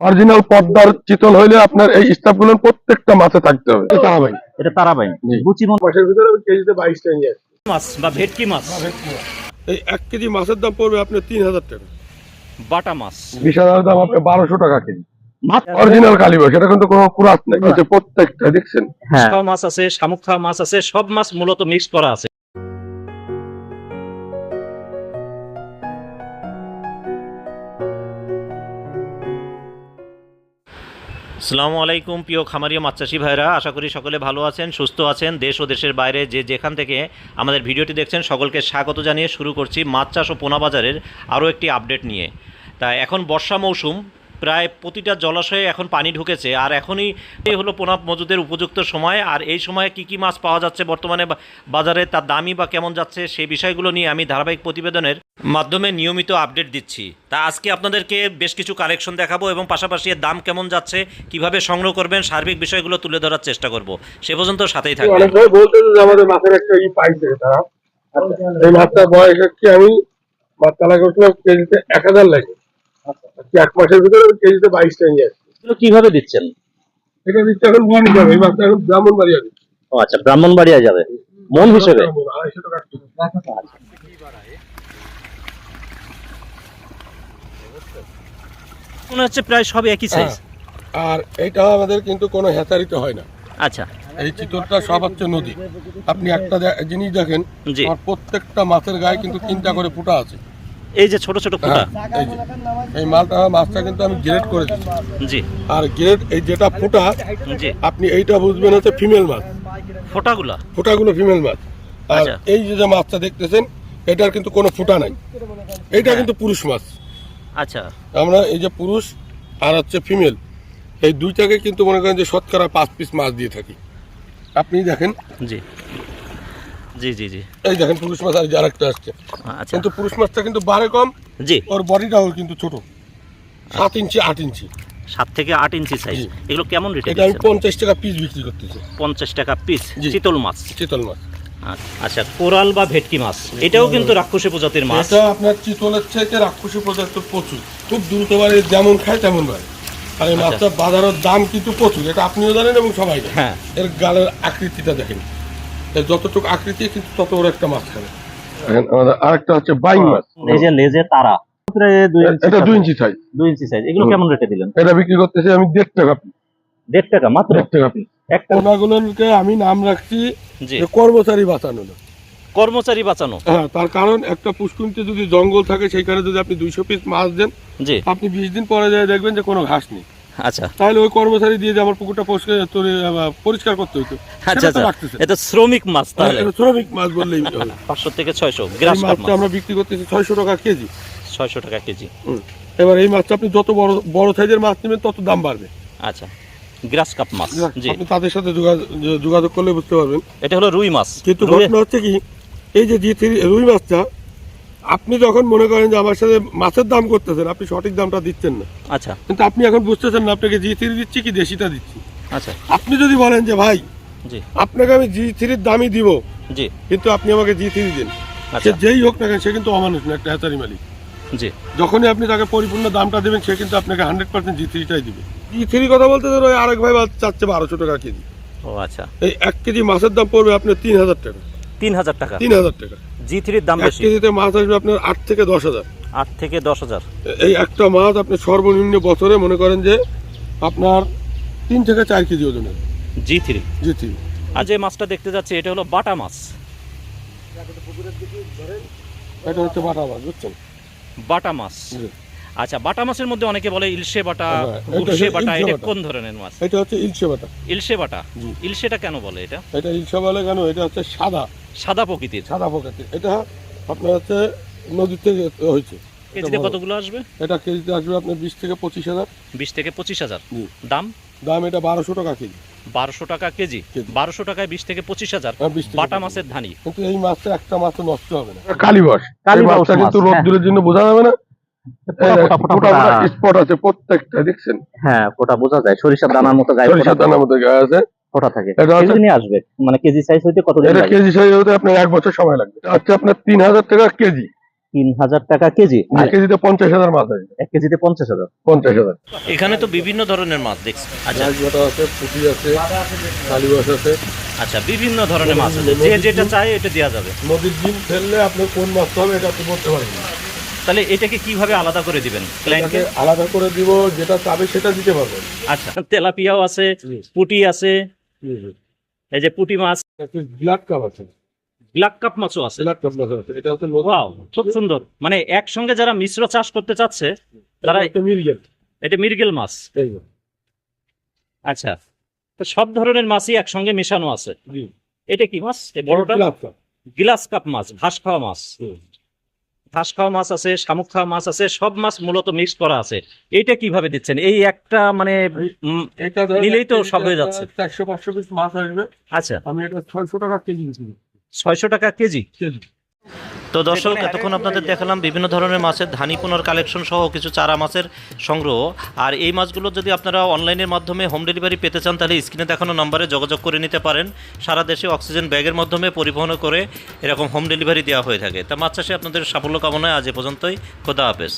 Original পদ্মার চিতল হইলে আপনার এই স্টাফগুলো প্রত্যেকটা মাছে থাকতে হবে। তারা এটা তারাবাইন গুচি ভিতরে কেজিতে বাইশ টাকা মাছ বা ভেটকি মাছ? এই এক কেজি মাছের দাম পড়বে আপনার তিন হাজার টাকা। বাটা মাছ। বিশ হাজার দাম আপনার বারোশো টাকা কেজি। মাছ অরিজিনাল কালীবাস এটা কিন্তু কোনো কুরাত নেই প্রত্যেকটা দেখছেন? হ্যাঁ। মাছ আছে শামুক খাওয়া মাছ আছে সব মাছ মূলত মিক্স করা আছে। আসসালামু আলাইকুম, প্রিয় খামারীয় মাছ চাষি ভাইরা আশা করি সকলে ভালো আছেন, সুস্থ আছেন। দেশ ও দেশের বাইরে যে যেখান থেকে আমাদের ভিডিওটি দেখছেন, সকলকে স্বাগত জানিয়ে শুরু করছি মাছ চাষ ও পোনা বাজারের আরও একটি আপডেট নিয়ে। তা এখন বর্ষা মৌসুম প্রায় প্রতিটা জলাশয়ে এখন পানি ঢুকেছে। আর এখনই হলো পোনা মজুদের উপযুক্ত সময়। আর এই সময়ে কি কি মাছ পাওয়া যাচ্ছে বর্তমানে বাজারে, তার দামই বা কেমন যাচ্ছে সেই বিষয়গুলো নিয়ে আমি ধারাবাহিক প্রতিবেদনের মাধ্যমে নিয়মিত আপডেট দিচ্ছি। তা আজকে আপনাদেরকে বেশ কিছু কালেকশন দেখাবো এবং পাশাপাশি এর দাম কেমন যাচ্ছে, কীভাবে সংগ্রহ করবেন, সার্বিক বিষয়গুলো তুলে ধরার চেষ্টা করব। সে পর্যন্ত সাথেই থাকবেন। বলতেছে যে আমাদের মাছের একটা ই পাইছে তারা। এই মাছটার বয়স হচ্ছে আমি মাছ চালা করছিলাম কেজিতে এক হাজার লাগে এক মাসের ভিতরে কেজিতে বাইশ টাকা নিয়ে এগুলো কীভাবে দিচ্ছেন? এটা দিচ্ছে এখন মন যাবে এই মাছটা এখন ব্রাহ্মণ বাড়ি আছে ও আচ্ছা ব্রাহ্মণবাড়িয়া যাবে। মন হিসেবে? আড়াইশো টাকা মনে হচ্ছে প্রায় সব একই সাইজ আর এটা আমাদের কিন্তু কোনো হেতারিতে হয় না। আচ্ছা। এই চিতলটা সব হচ্ছে নদী। আপনি একটা জিনিস দেখেন প্রত্যেকটা মাছের গায়ে কিন্তু তিনটা করে ফুটা আছে। এই যে ছোট ছোট ফুটা। হ্যাঁ, এই যে এই মালটা মাছটা কিন্তু আমি গ্রেড করে দিচ্ছি জি। আর গ্রেড এই যেটা ফুটা জি। আপনি এইটা বুঝবেন হচ্ছে ফিমেল মাছ। ফোটাগুলা? ফুটাগুলো ফিমেল মাছ। আর আচ্ছা। এই যে যে মাছটা দেখতেছেন এটার কিন্তু কোনো ফুটা নাই। এইটা হ্যাঁ। কিন্তু পুরুষ মাছ। আচ্ছা। আমরা এই যে পুরুষ আর হচ্ছে ফিমেল এই দুইটাকে কিন্তু মনে করেন যে শতকরা পাঁচ পিস মাছ দিয়ে থাকি। আপনি দেখেন জি। জি জি জি। এই দেখেন পুরুষ মাছ আর আর একটা আসছে। আচ্ছা। কিন্তু পুরুষ মাছটা কিন্তু বারে কম জি। ওর বডিটাও কিন্তু ছোট। সাত ইঞ্চি আট ইঞ্চি। সাত থেকে আট ইঞ্চি সাইজ এগুলো কেমন রেটে এটা আমি পঞ্চাশ টাকা পিস বিক্রি করতেছি। পঞ্চাশ টাকা পিস। চিতল মাছ। চিতল মাছ। আচ্ছা কোরাল বা ভেটকি মাছ। এটাও কিন্তু রাক্ষসী প্রজাতির মাছ। এটা আপনার চিতলের চাইতে রাক্ষসী পদার্থ প্রচুর। খুব দ্রুত বাড়ে যেমন খায় তেমন বাড়ে। আর এই মাছটার বাজারের দাম কিন্তু প্রচুর। এটা আপনিও জানেন এবং সবাই জানেন। হ্যাঁ। এর গালের আকৃতিটা দেখেন। যতটুকু আকৃতি কিন্তু তত বড় একটা মাছ খাবে আরেকটা হচ্ছে বাইং মাছ। লেজে লেজে তারা প্রায় দুই ইঞ্চি এটা দুই ইঞ্চি সাইজ। দুই ইঞ্চি সাইজ। এগুলো কেমন রেটে দিলেন? এটা বিক্রি করতেছি আমি দেড় টাকা দেড় টাকা মাত্র? দেড় টাকা একটা ওনাগুলোকে আমি নাম রাখছি যে কর্মচারী বাঁচানো না। কর্মচারী বাঁচানো? হ্যাঁ তার কারণ একটা পুষ্কুনিতে যদি জঙ্গল থাকে সেইখানে যদি আপনি দুইশো পিস মাছ দেন জি। আপনি বিশ দিন পরে যায় দেখবেন যে কোনো ঘাস নেই। আচ্ছা। তাহলে ওই কর্মচারী দিয়ে যে আমার পুকুরটা পরিষ্কার করতে হতো আচ্ছা আচ্ছা। এটা শ্রমিক মাছ তাহলে। শ্রমিক মাছ বললেই পাঁচশো থেকে ছয়শো মাছটা আমরা বিক্রি করতেছি ছয়শো টাকা কেজি। ছয়শো টাকা কেজি। এবার এই মাছটা আপনি যত বড় বড় সাইজের মাছ নেবেন তত দাম বাড়বে। আচ্ছা। গ্রাস কাপ মাছ জি। আপনি তাদের সাথে যোগাযোগ যোগাযোগ করলে বুঝতে পারবেন। এটা হলো রুই মাছ। কিন্তু ঘটনা হচ্ছে কি এই যে রুই মাছটা আপনি যখন মনে করেন যে আমার সাথে মাছের দাম করতেছেন আপনি সঠিক দামটা দিচ্ছেন না। আচ্ছা। কিন্তু আপনি এখন বুঝতেছেন না আপনাকে জি থ্রি দিচ্ছি কি দেশিটা দিচ্ছি। আচ্ছা। আপনি যদি বলেন যে ভাই জি। আপনাকে আমি জি থ্রির দামই দিব জি। কিন্তু আপনি আমাকে জি থ্রি দিন। সে আচ্ছা যেই হোক না কেন সে কিন্তু অমানুষ না একটা হ্যাচারি মালিক। জি। যখনই আপনি তাকে পরিপূর্ণ দামটা দেবেন সে কিন্তু আপনাকে হান্ড্রেড পার্সেন্ট জি থ্রিটাই দিবে। জি থ্রি কথা বলতে ধরো ওই আরেক ভাই চাচ্ছে বারোশো টাকা কেজি। ও আচ্ছা। এই এক কেজি মাছের দাম পড়বে আপনার তিন হাজার টাকা। তিন হাজার টাকা। তিন হাজার টাকা। জি থ্রির দাম বেশি। কেজিতে মাছ আসবে আপনার আট থেকে দশ হাজার। আট থেকে দশ হাজার। এই একটা মাছ আপনি সর্বনিম্ন বছরে মনে করেন যে আপনার তিন থেকে চার কেজি ওজনের জি থ্রি জি থ্রি আর যে মাছটা দেখতে যাচ্ছে এটা হলো বাটা মাছ। এটা হচ্ছে বাটা মাছ বুঝছেন? বাটা মাছ। আচ্ছা বাটা মাছের মধ্যে অনেকে বলে ইলশে বাটা হ্যাঁ, এটা বাটা এটা কোন ধরনের মাছ? এটা হচ্ছে ইলশে বাটা। ইলশে বাটা। ইলশেটা কেন বলে এটা? এটা ইলশে বলে কেন? এটা হচ্ছে সাদা। সাদা প্রকৃতির সাদা প্রকৃতির। এটা আপনার হচ্ছে নদীর থেকে হয়েছে। কেজিতে কতগুলো আসবে? এটা কেজিতে আসবে আপনার বিশ থেকে পঁচিশ হাজার। বিশ থেকে পঁচিশ হাজার। দাম? দাম এটা বারোশো টাকা কেজি। বারোশো টাকা কেজি। বারোশো টাকায় বিশ থেকে পঁচিশ হাজার। হ্যাঁ, 20 থেকে বাটা মাছের ধানি। কিন্তু এই মাছটা একটা মাছ নষ্ট হবে না। কালীবাস। কালীবাস কিন্তু রোদ্দুরের জন্য বোঝা যাবে না। স্পট আছে প্রত্যেকটা দেখছেন? হ্যাঁ ফোটা বোঝা যায়। সরিষার দানার মতো গায়ে সরিষার দানার মধ্যে গায়ে আছে। ফোটা থাকে। আসবে। মানে কেজি সাইজ হইতে কত এটা কেজি সাইজ হতে আপনার এক বছর সময় লাগবে। এটা আপনার তিন হাজার টাকা কেজি। তিন হাজার টাকা কেজি? এক কেজিতে পঞ্চাশ হাজার মাছ আছে। এক কেজিতে পঞ্চাশ হাজার? পঞ্চাশ হাজার। এখানে তো বিভিন্ন ধরনের মাছ দেখছি। আচ্ছা। আছে পুঁটি আছে কালী মাছ আছে। আচ্ছা বিভিন্ন ধরনের মাছ আছে। যে যেটা চাই এটা দেওয়া যাবে। নদীর ডিম ফেললে আপনার কোন মাছটা হবে এটা আপনি বলতে পারেন তাহলে এটাকে কীভাবে আলাদা করে দিবেন? ক্লায়েন্টকে আলাদা করে দিব যেটা চাবে সেটা দিতে পারবেন। আচ্ছা। তেলাপিয়াও আছে পুটি আছে এই যে পুটি মাছ। কাপ আছে? ব্ল্যাক কাপ মাছও আছে। কাপ মাছ আছে। এটা হচ্ছে ওয়াও খুব সুন্দর। মানে একসঙ্গে যারা মিশ্র চাষ করতে চাচ্ছে তারা একটা মির্গেল। এটা মির্গেল মাছ। আচ্ছা তো সব ধরনের মাছই একসঙ্গে মেশানো আছে। এটা কি মাছ? বড়টা? গিলাস কাপ। মাছ ঘাস খাওয়া মাছ। ঘাস খাওয়া মাছ আছে শামুক খাওয়া মাছ আছে সব মাছ মূলত মিক্স করা আছে। এটা কীভাবে দিচ্ছেন? এই একটা মানে এটা নিলেই তো সব হয়ে যাচ্ছে। চারশো পাঁচশো পিস মাছ আসবে। আচ্ছা। আমি এটা ছয়শো টাকা কেজি ছয়শো টাকা কেজি। তো দর্শক, এতক্ষণ আপনাদের দেখালাম বিভিন্ন ধরনের মাছের ধানি পুনর কালেকশন সহ কিছু চারা মাছের সংগ্রহ। আর এই মাছগুলো যদি আপনারা অনলাইনের মাধ্যমে হোম ডেলিভারি পেতে চান, তাহলে স্ক্রিনে দেখানো নম্বরে যোগাযোগ করে নিতে পারেন। সারা দেশে অক্সিজেন ব্যাগের মাধ্যমে পরিবহন করে এরকম হোম ডেলিভারি দেওয়া হয়ে থাকে। তা মাছ চাষে আপনাদের সাফল্য কামনায় আজ এ পর্যন্তই। খোদা হাফেজ।